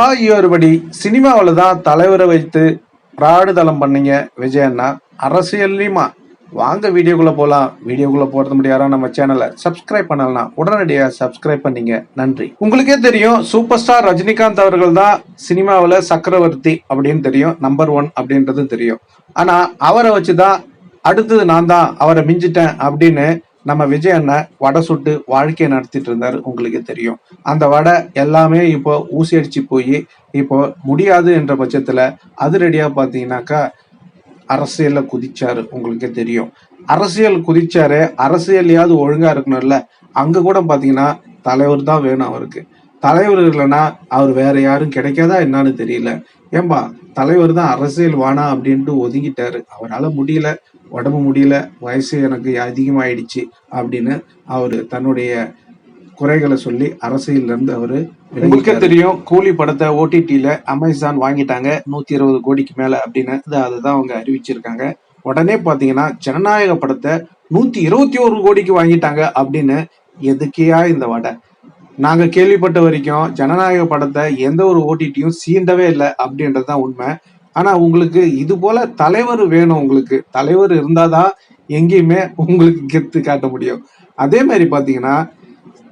ஆகியோருபடி சினிமாவில் தான் தலைவரை வைத்து பிராடுதளம் பண்ணீங்க விஜய் அண்ணா. அரசியல்லையுமா வாங்க வீடியோக்குள்ள போலாம். வீடியோக்குள்ள போறது முடியாரா நம்ம சேனலை சப்ஸ்கிரைப் பண்ணலாம் உடனடியாக சப்ஸ்கிரைப் பண்ணீங்க. நன்றி. உங்களுக்கே தெரியும் சூப்பர் ஸ்டார் ரஜினிகாந்த் அவர்கள் தான் சினிமாவில் சக்கரவர்த்தி அப்படின்னு தெரியும் நம்பர் ஒன் அப்படின்றதும் தெரியும். ஆனால் அவரை வச்சு தான் அடுத்தது நான் தான் அவரை மிஞ்சிட்டேன் அப்படின்னு நம்ம விஜய் அண்ணன் வடை சுட்டு வாழ்க்கையை நடத்திட்டு இருந்தாரு உங்களுக்கே தெரியும். அந்த வடை எல்லாமே இப்போ ஊசி அடிச்சு போய் இப்போ முடியாது என்ற பட்சத்துல அதிரடியா பாத்தீங்கன்னாக்கா அரசியல்ல குதிச்சாரு உங்களுக்கே தெரியும். அரசியல் குதிச்சாரு அரசியலையாவது ஒழுங்கா இருக்கணும்ல. அங்க கூட பாத்தீங்கன்னா தலைவர் தான் வேணும் அவருக்கு. தலைவர் இல்லைன்னா அவர் வேற யாரும் கிடைக்காதா என்னன்னு தெரியல. ஏம்பா தலைவர் தான் அரசியல் வானா அப்படின்ட்டு ஒதுங்கிட்டாரு. அவரால் முடியல. உடம்பு முடியல வயசு எனக்கு அதிகமாயிடுச்சு அப்படின்னு அவரு தன்னுடைய குறைகளை சொல்லி அரசியலிருந்து அவரு உங்களுக்கே தெரியும் கூலி படத்தை ஓடிடியில அமேசான் வாங்கிட்டாங்க நூத்தி இருபது கோடிக்கு மேல அப்படின்னு. அதுதான் அவங்க அறிவிச்சிருக்காங்க. உடனே பாத்தீங்கன்னா ஜனநாயக படத்தை நூத்தி இருபத்தி ஒரு கோடிக்கு வாங்கிட்டாங்க அப்படின்னு. எதுக்கையா இந்த வடை? நாங்க கேள்விப்பட்ட வரைக்கும் ஜனநாயக படத்தை எந்த ஒரு ஓடிடியும் சீண்டவே இல்லை அப்படின்றது தான் உண்மை. ஆனா உங்களுக்கு இது போல தலைவர் வேணும் உங்களுக்கு. தலைவர் இருந்தாதான் எங்கேயுமே உங்களுக்கு கெத்து காட்ட முடியும். அதே மாதிரி பாத்தீங்கன்னா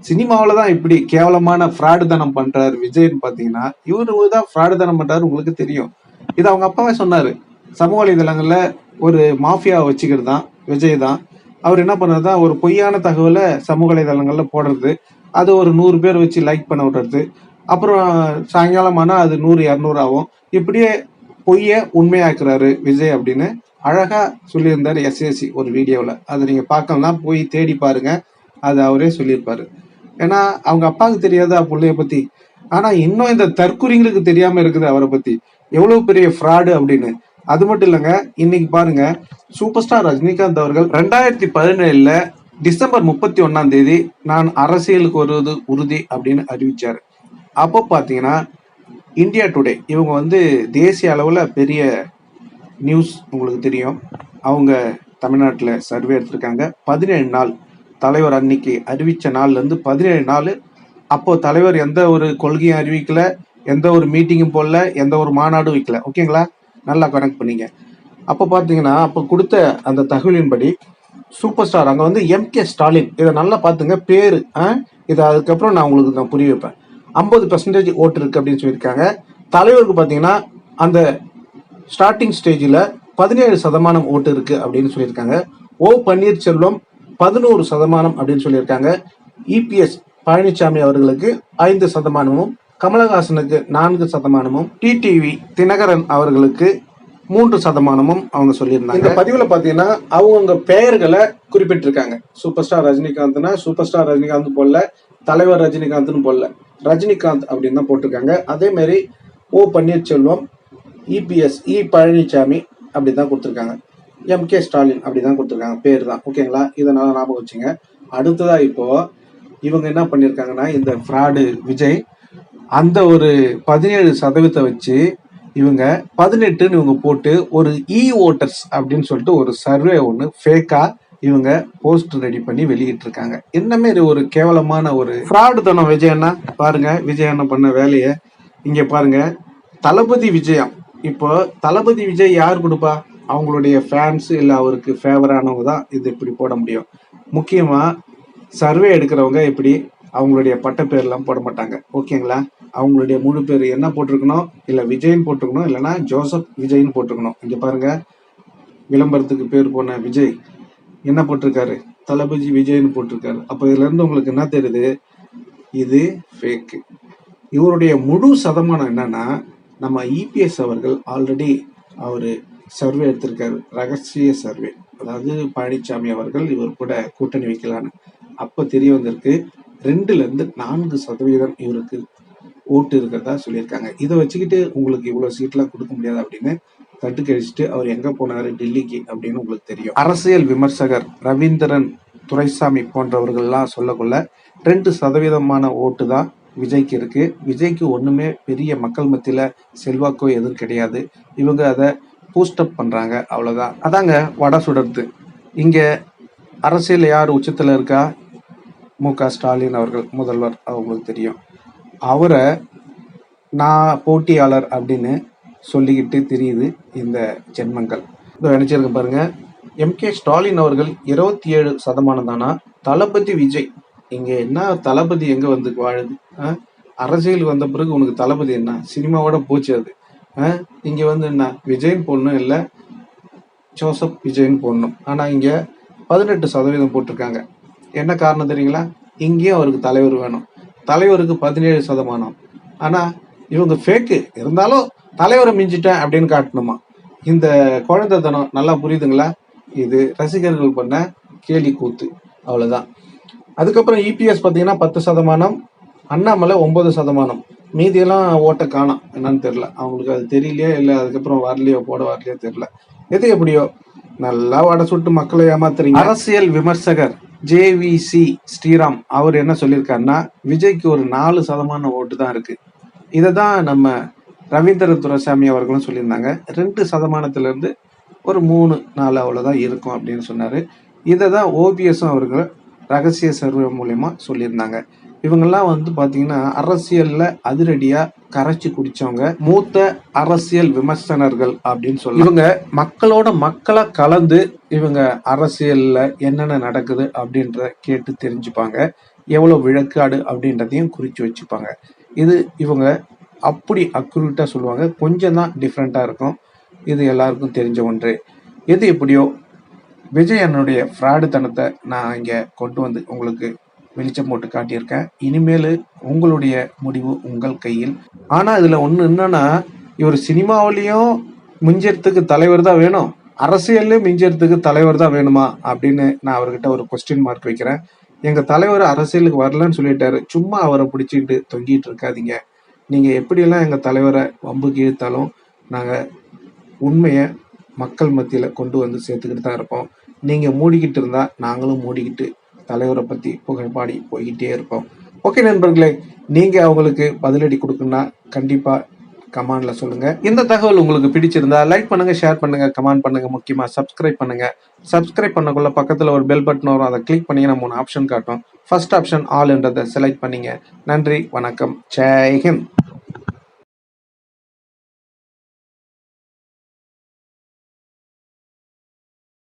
சினிமாவில் தான் இப்படி கேவலமான ஃப்ராடு தனம் பண்றாரு விஜய்னு பாத்தீங்கன்னா இவரு தான் ஃப்ராடு தனம் பண்றாரு உங்களுக்கு தெரியும். இது அவங்க அப்பாவே சொன்னாரு. சமூக வலைதளங்கள்ல ஒரு மாஃபியா வச்சுக்கிறது தான் விஜய் தான். அவர் என்ன பண்ணுறதா ஒரு பொய்யான தகவலை சமூக வலைதளங்கள்ல போடுறது அது ஒரு நூறு பேர் வச்சு லைக் பண்ண விடுறது. அப்புறம் சாயங்காலம் ஆனால் அது நூறு இரநூறு ஆகும். இப்படியே பொய்ய உண்மையாக்குறாரு விஜய் அப்படின்னு அழகா சொல்லியிருந்தார் எஸ்எஸ்சி ஒரு வீடியோவில். அதை நீங்கள் பார்க்கலாம். போய் தேடி பாருங்க. அது அவரே சொல்லியிருப்பாரு. ஏன்னா அவங்க அப்பாவுக்கு தெரியாதா பிள்ளைய பத்தி. ஆனா இன்னும் இந்த தற்குறிங்களுக்கு தெரியாம இருக்குது அவரை பத்தி. எவ்வளவு பெரிய ஃப்ராடு அப்படின்னு. அது மட்டும் இல்லைங்க இன்னைக்கு பாருங்க சூப்பர் ஸ்டார் ரஜினிகாந்த் அவர்கள் ரெண்டாயிரத்தி பதினேழுல டிசம்பர் முப்பத்தி ஒன்னாம் தேதி நான் அரசியலுக்கு வருவது உறுதி அப்படின்னு அறிவிச்சார். அப்போ பாத்தீங்கன்னா இந்தியா டுடே இவங்க வந்து தேசிய அளவில் பெரிய நியூஸ் உங்களுக்கு தெரியும். அவங்க தமிழ்நாட்டில் சர்வே எடுத்திருக்காங்க. பதினேழு நாள் தலைவர் அன்னைக்கு அறிவித்த நாள்லேருந்து பதினேழு நாள் அப்போது தலைவர் எந்த ஒரு கொள்கையும் அறிவிக்கல எந்த ஒரு மீட்டிங்கும் போடல எந்த ஒரு மாநாடும் வைக்கல. ஓகேங்களா நல்லா கனெக்ட் பண்ணீங்க. அப்போ பார்த்தீங்கன்னா அப்போ கொடுத்த அந்த தகவலின்படி சூப்பர் ஸ்டார் அங்கே வந்து எம்கே ஸ்டாலின் இதை நல்லா பார்த்துங்க பேர் இதை அதுக்கப்புறம் நான் உங்களுக்கு நான் புரிய வைப்பேன். ஐம்பது பர்சன்டேஜ் ஓட்டு இருக்கு அப்படின்னு சொல்லியிருக்காங்க. தலைவருக்கு பார்த்தீங்கன்னா அந்த ஸ்டார்டிங் ஸ்டேஜில் பதினேழு சதமானம் ஓட்டு இருக்கு அப்படின்னு சொல்லியிருக்காங்க. ஓ பன்னீர்செல்வம் பதினோரு சதமானம் அப்படின்னு சொல்லியிருக்காங்க. இபிஎஸ் பழனிசாமி அவர்களுக்கு ஐந்து சதமானமும் கமலஹாசனுக்கு நான்கு சதமானமும் டிடிவி தினகரன் அவர்களுக்கு மூன்று சதமானமும் அவங்க சொல்லியிருந்தாங்க. இந்த பதிவுல பாத்தீங்கன்னா அவங்கவுங்க பெயர்களை குறிப்பிட்டிருக்காங்க. சூப்பர் ஸ்டார் ரஜினிகாந்த்னா சூப்பர் ஸ்டார் ரஜினிகாந்த் போடல தலைவர் ரஜினிகாந்த்னு போடல ரஜினிகாந்த் அப்படின்னு தான் போட்டிருக்காங்க. அதே O Panneerselvam EPS E Palaniswami அப்படி தான் கொடுத்துருக்காங்க. எம் கே ஸ்டாலின் அப்படி தான் கொடுத்துருக்காங்க. பேர் தான். ஓகேங்களா இதனால் ஞாபகம் வச்சுங்க. அடுத்ததாக இப்போ இவங்க என்ன பண்ணியிருக்காங்கன்னா இந்த ஃப்ராடு விஜய் அந்த ஒரு பதினேழு சதவீதத்தை வச்சு இவங்க பதினெட்டுன்னு இவங்க போட்டு ஒரு இ ஓட்டர்ஸ் அப்படின்னு சொல்லிட்டு ஒரு சர்வே ஒன்று ஃபேக்கா இவங்க போஸ்ட் ரெடி பண்ணி வெளியிட்டு இருக்காங்க என்ன மாரி ஒரு கேவலமான ஒரு ஃப்ராடு தனம் விஜய் அண்ணா. பாருங்க விஜய் அண்ணா பண்ண வேலையை. இங்க பாருங்க தளபதி விஜயம். இப்போ தளபதி விஜய் யார் கொடுப்பா? அவங்களுடைய ஃபேன்ஸ் இல்லை அவருக்கு ஃபேவரானவங்க தான் இது இப்படி போட முடியும். முக்கியமா சர்வே எடுக்கிறவங்க இப்படி அவங்களுடைய பட்ட பேர்லாம் போட மாட்டாங்க. ஓகேங்களா? அவங்களுடைய முழு பேர் என்ன போட்டிருக்கணும்? இல்லை விஜய்னு போட்டிருக்கணும் இல்லைன்னா ஜோசப் விஜய்னு போட்டிருக்கணும். இங்க பாருங்க விளம்பரத்துக்கு பேர் போன விஜய். என்ன போட்டிருக்காரு? தளபதி விஜய்னு போட்டிருக்காரு. அப்போ இதுல இருந்து உங்களுக்கு என்ன தெரியுது? இது ஃபேக்கு இவருடைய முழு சதமானம் என்னன்னா நம்ம இபிஎஸ் அவர்கள் ஆல்ரெடி அவரு சர்வே எடுத்திருக்காரு. ரகசிய சர்வே அதாவது பழனிசாமி அவர்கள் இவர் கூட கூட்டணி வைக்கலான்னு அப்ப தெரிய வந்திருக்கு ரெண்டுல இருந்து நான்கு சதவீதம் இவருக்கு ஓட்டு இருக்கிறதா சொல்லியிருக்காங்க. இதை வச்சுக்கிட்டு உங்களுக்கு இவ்வளவு சீட்லாம் கொடுக்க முடியாது அப்படின்னு தட்டு கழிச்சுட்டு அவர் எங்க போனாரு? டெல்லிக்கு அப்படின்னு உங்களுக்கு தெரியும். அரசியல் விமர்சகர் ரவீந்திரன் துரைசாமி போன்றவர்கள்லாம் சொல்லக்குள்ள ரெண்டு சதவீதமான ஓட்டு தான் விஜய்க்கு இருக்கு. விஜய்க்கு ஒண்ணுமே பெரிய மக்கள் மத்தியில செல்வாக்கோ எதுவும் கிடையாது. இவங்க அதை பூஸ்டப் பண்றாங்க அவ்வளவுதான். அதாங்க வட சுடர்த்து இங்க அரசியல் யார் உச்சத்துல இருக்கா? மு க ஸ்டாலின் அவர்கள் முதல்வர் அவங்களுக்கு தெரியும். அவரை நான் போட்டியாளர் அப்படின்னு சொல்லிக்கிட்டு தெரியுது இந்த ஜென்மங்கள். இதோ நினைச்சிருக்க பாருங்க. எம்கே ஸ்டாலின் அவர்கள் இருபத்தி ஏழு சதமானம் தானா? தளபதி விஜய். இங்கே என்ன? தளபதி எங்கே வந்து வாழுது? ஆ? அரசியலுக்கு வந்த பிறகு உனக்கு தளபதி என்ன? சினிமாவோட போச்சு அது. ஆ? வந்து என்ன? விஜயின் பொண்ணும் இல்லை. ஜோசப் விஜயின் பொண்ணும். ஆனால் இங்கே பதினெட்டு சதவீதம் போட்டிருக்காங்க. என்ன காரணம் தெரியுங்களா? இங்கேயும் அவருக்கு தலைவர் வேணும். தலைவருக்கு பதினேழு சதமானம். ஆனால் இவங்க ஃபேக்கு இருந்தாலும் தலைவரை மிஞ்சிட்டேன் அப்படின்னு காட்டணுமா? இந்த குழந்தைத்தனம் நல்லா புரியுதுங்களா? இது ரசிகர்கள் பண்ண கேலி கூத்து. அவ்வளோதான் அதுக்கப்புறம் இபிஎஸ் பார்த்தீங்கன்னா பத்து சதமானம் அண்ணாமலை ஒன்பது சதமானம். மீதியெல்லாம் ஓட்டை காணோம் என்னன்னு தெரியல. அவங்களுக்கு அது தெரியலையோ இல்லை அதுக்கப்புறம் வரலையோ போட வரலையோ தெரில எது எப்படியோ நல்லா வடை சுட்டு மக்களை ஏமாத்துறீங்க. அரசியல் விமர்சகர் ஜேவிசி ஸ்ரீராம் அவர் என்ன சொல்லியிருக்காருன்னா விஜய்க்கு ஒரு நாலு சதமான ஓட்டு தான் இருக்கு. இதை தான் நம்ம ரவீந்திர துரசாமி அவர்களும் சொல்லியிருந்தாங்க ரெண்டு சதமானத்திலேருந்து ஒரு மூணு நாலு அவ்வளோதான் இருக்கும் அப்படின்னு சொன்னார். இதை தான் ஓபிஎஸும் அவர்கள் ரகசிய சர்வே மூலயமா சொல்லியிருந்தாங்க. இவங்கெல்லாம் வந்து பார்த்தீங்கன்னா அரசியலில் அதிரடியாக கரைச்சி குடித்தவங்க மூத்த அரசியல் விமர்சனர்கள் அப்படின்னு சொல்லி இவங்க மக்களோட மக்களை கலந்து இவங்க அரசியலில் என்னென்ன நடக்குது அப்படின்ற கேட்டு தெரிஞ்சுப்பாங்க. எவ்வளோ விழக்காடு அப்படின்றதையும் குறித்து வச்சுப்பாங்க. இது இவங்க அப்படி அக்யூரேட்டாக சொல்லுவாங்க. கொஞ்சம் தான் டிஃப்ரெண்ட்டாக இருக்கும். இது எல்லாருக்கும் தெரிஞ்ச ஒன்று. எது எப்படியோ விஜய் என்னுடைய ஃப்ராடு தனத்தை நான் இங்கே கொண்டு வந்து உங்களுக்கு வெளிச்சம் போட்டு காட்டியிருக்கேன். இனிமேல் உங்களுடைய முடிவு உங்கள் கையில். ஆனால் இதில் ஒன்று என்னன்னா இவர் சினிமாவிலையும் மிஞ்சறதுக்கு தலைவர் தான் வேணும். அரசியல்லையும் மிஞ்சறதுக்கு தலைவர் தான் வேணுமா? அப்படின்னு நான் அவர்கிட்ட ஒரு கொஸ்டின் மார்க் வைக்கிறேன். எங்கள் தலைவர் அரசியலுக்கு வரலன்னு சொல்லிட்டாரு. சும்மா அவரை பிடிச்சிட்டு தொங்கிட்டு இருக்காதீங்க. நீங்கள் எப்படியெல்லாம் எங்கள் தலைவரை வம்புக்கு இழுத்தாலும் நாங்கள் உண்மையை மக்கள் மத்தியில் கொண்டு வந்து சேர்த்துக்கிட்டு தான் இருப்போம். நீங்கள் மூடிக்கிட்டு இருந்தால் நாங்களும் மூடிக்கிட்டு தலைவரை பற்றி புகழ்பாடி போய்கிட்டே இருப்போம். ஓகே நண்பர்களே நீங்கள் அவங்களுக்கு பதிலடி கொடுக்குன்னா கண்டிப்பாக கமெண்ட்ல சொல்லுங்க. இந்த தகவல் உங்களுக்கு பிடிச்சிருந்தா லைக் பண்ணுங்க ஷேர் பண்ணுங்க கமெண்ட் பண்ணுங்க முக்கியமா சப்ஸ்கிரைப் பண்ணுங்க. சப்ஸ்கிரைப் பண்ணக்குள்ள பக்கத்துல ஒரு பெல் பட்டன் வரும். அதை கிளிக் நம்ம மூணு ஆப்ஷன் காட்டும். ஃபர்ஸ்ட் ஆப்ஷன் ஆல்ன்றதை செலக்ட் பண்ணீங்க. நன்றி வணக்கம். ஜெய்ஹிந்த்